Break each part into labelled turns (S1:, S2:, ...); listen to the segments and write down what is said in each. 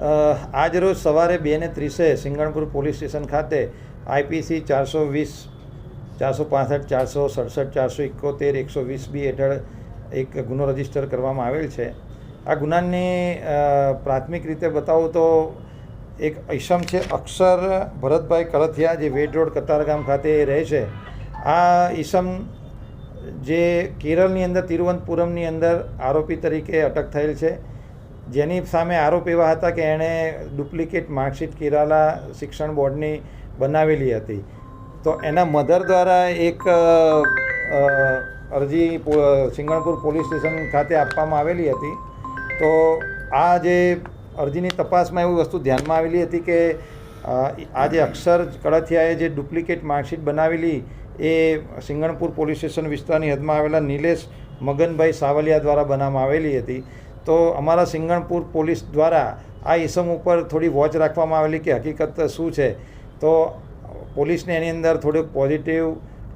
S1: આજ રોજ સવારે બે ને ત્રીસે સિંગણપુર પોલીસ સ્ટેશન ખાતે આઈપીસી ચારસો વીસ, ચારસો પાસઠ, ચારસો સડસઠ, ચારસો એકોતેર, એકસો વીસ બી હેઠળ એક ગુનો રજિસ્ટર કરવામાં આવેલ છે. આ ગુનાની પ્રાથમિક રીતે બતાવું તો એક ઈસમ છે અક્ષર ભરતભાઈ કલથિયા જે વેડ રોડ કતારગામ ખાતે રહે છે. આ ઈસમ જે કેરળની અંદર, તિરુવનંતપુરમની અંદર આરોપી તરીકે અટક થયેલ છે. જેની સામે આરોપ એવા હતા કે એણે ડુપ્લિકેટ માર્કશીટ કેરાલા શિક્ષણ બોર્ડની બનાવેલી હતી. તો એના મધર દ્વારા એક અરજી સિંગણપુર પોલીસ સ્ટેશન ખાતે આપવામાં આવેલી હતી. તો આ જે અરજીની તપાસમાં એવી વસ્તુ ધ્યાનમાં આવેલી હતી કે આ જે અક્ષર કળથિયાએ જે ડુપ્લિકેટ માર્કશીટ બનાવેલી એ સિંગણપુર પોલીસ સ્ટેશન વિસ્તારની હદમાં આવેલા નિલેશ મગનભાઈ સાવલિયા દ્વારા બનાવવામાં આવેલી હતી. તો અમારા સિંગણપુર પોલીસ દ્વારા આ ઇસમ ઉપર થોડી વોચ રાખવામાં આવેલી કે હકીકત શું છે? તો પોલીસને એની અંદર થોડુંક પોઝિટિવ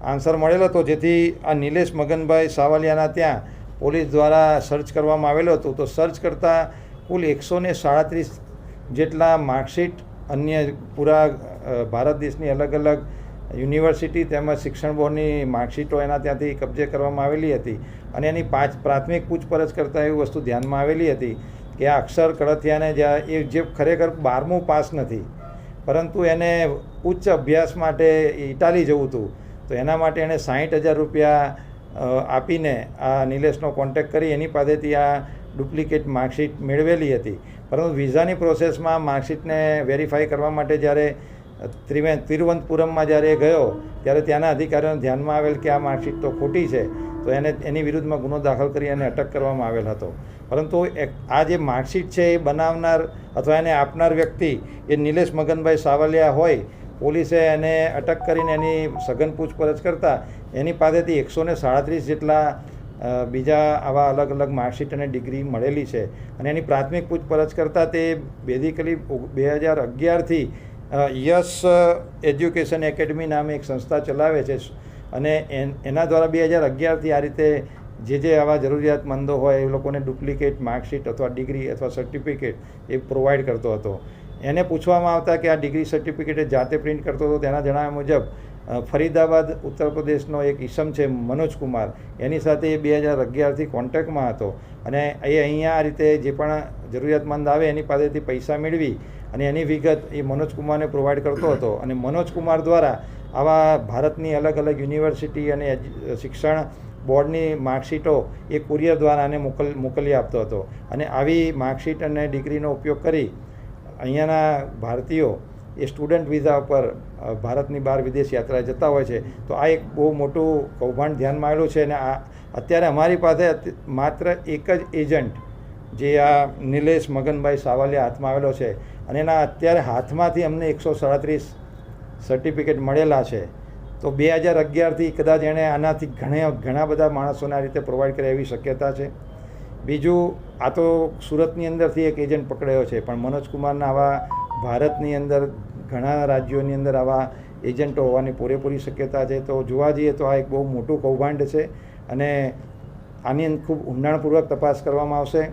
S1: આન્સર મળેલો હતો. જેથી આ નિલેશ મગનભાઈ સાવલિયાના ત્યાં પોલીસ દ્વારા સર્ચ કરવામાં આવેલો હતો. તો સર્ચ કરતાં કુલ એકસો ને સાડત્રીસ જેટલા માર્કશીટ અન્ય પૂરા ભારત દેશની અલગ અલગ યુનિવર્સિટી તેમજ શિક્ષણ બોર્ડની માર્કશીટો એના ત્યાંથી કબજે કરવામાં આવેલી હતી અને એની પાંચ પ્રાથમિક પૂછપરછ કરતાં એવી વસ્તુ ધ્યાનમાં આવેલી હતી કે આ અક્ષર કડથિયાને જ્યાં એ જે ખરેખર બારમું પાસ નથી, પરંતુ એને ઉચ્ચ અભ્યાસ માટે ઇટાલી જવું હતું. તો એના માટે એણે સાહીઠ હજાર રૂપિયા આપીને આ નિલેશનો કોન્ટેક કરી એની પાસેથી આ ડુપ્લિકેટ માર્કશીટ મેળવેલી હતી. પરંતુ વિઝાની પ્રોસેસમાં માર્કશીટને વેરીફાઈ કરવા માટે જ્યારે ત્રિવે તિરુવનંતપુરમમાં જ્યારે એ ગયો, ત્યારે ત્યાંના અધિકારીઓને ધ્યાનમાં આવેલ કે આ માર્કશીટ તો ખોટી છે, તો એને, એની વિરુદ્ધમાં ગુનો દાખલ કરી અને અટક કરવામાં આવેલ હતો. પરંતુ આ જે માર્કશીટ છે એ બનાવનાર અથવા એને આપનાર વ્યક્તિ એ નિલેશ મગનભાઈ સાવલિયા હોય, પોલીસે એને અટક કરીને એની સઘન પૂછપરછ કરતાં એની પાસેથી એકસો ને સાડત્રીસ જેટલા બીજા આવા અલગ અલગ માર્કશીટ અને ડિગ્રી મળેલી છે. અને એની પ્રાથમિક પૂછપરછ કરતાં તે બેઝિકલી બે હજાર અગિયારથી યસ એજ્યુકેશન એકેડમી નામે એક સંસ્થા ચલાવે છે. અને એન- દ્વારા બે હજાર અગિયારથી આ રીતે જે જે આવા જરૂરિયાતમંદો હોય, એ લોકોને ડુપ્લિકેટ માર્કશીટ અથવા ડિગ્રી અથવા સર્ટિફિકેટ એ પ્રોવાઈડ કરતો હતો. એને પૂછવામાં આવતા કે આ ડિગ્રી સર્ટિફિકેટ જાતે પ્રિન્ટ કરતો હતો, તેના જણાવ્યા મુજબ ફરીદાબાદ, ઉત્તર પ્રદેશનો એક ઈસમ છે, મનોજ કુમાર. એની સાથે એ બે હજાર અગિયારથી કોન્ટેક્ટમાં હતો. અને એ અહીંયા આ રીતે જે પણ જરૂરિયાતમંદ આવે, એની પાસેથી પૈસા મેળવી અને એની વિગત એ મનોજ કુમારને પ્રોવાઈડ કરતો હતો. અને મનોજ કુમાર દ્વારા આવા ભારતની અલગ અલગ યુનિવર્સિટી અને શિક્ષણ બોર્ડની માર્કશીટો એ કુરિયર દ્વારા આને મોકલ, મોકલી આપતો હતો. અને આવી માર્કશીટ અને ડિગ્રીનો ઉપયોગ કરી અહીંયાના ભારતીયો એ સ્ટુડન્ટ વિઝા ઉપર ભારતની બહાર વિદેશ યાત્રા જતા હોય છે. તો આ એક બહુ મોટું કૌભાંડ ધ્યાનમાં આવેલું છે અને આ, અત્યારે અમારી પાસે માત્ર એક જ એજન્ટ જે આ નિલેશ મગનભાઈ સાવલિયા હાથમાં આવેલો છે. અને એના અત્યારે હાથમાંથી અમને એકસો સાડત્રીસ સર્ટિફિકેટ મળેલા છે. તો બે હજાર અગિયારથી કદાચ એણે આનાથી ઘણા ઘણા બધા માણસોને આ રીતે પ્રોવાઈડ કરે એવી શક્યતા છે. બીજું, આ તો સુરતની અંદરથી એક એજન્ટ પકડાયો છે, પણ મનોજ કુમારના આવા ભારતની અંદર ઘણા રાજ્યોની અંદર આવા એજન્ટો હોવાની પૂરેપૂરી શક્યતા છે. તો જોવા જઈએ તો આ એક બહુ મોટું કૌભાંડ છે અને આની ખૂબ ઊંડાણપૂર્વક તપાસ કરવામાં આવશે.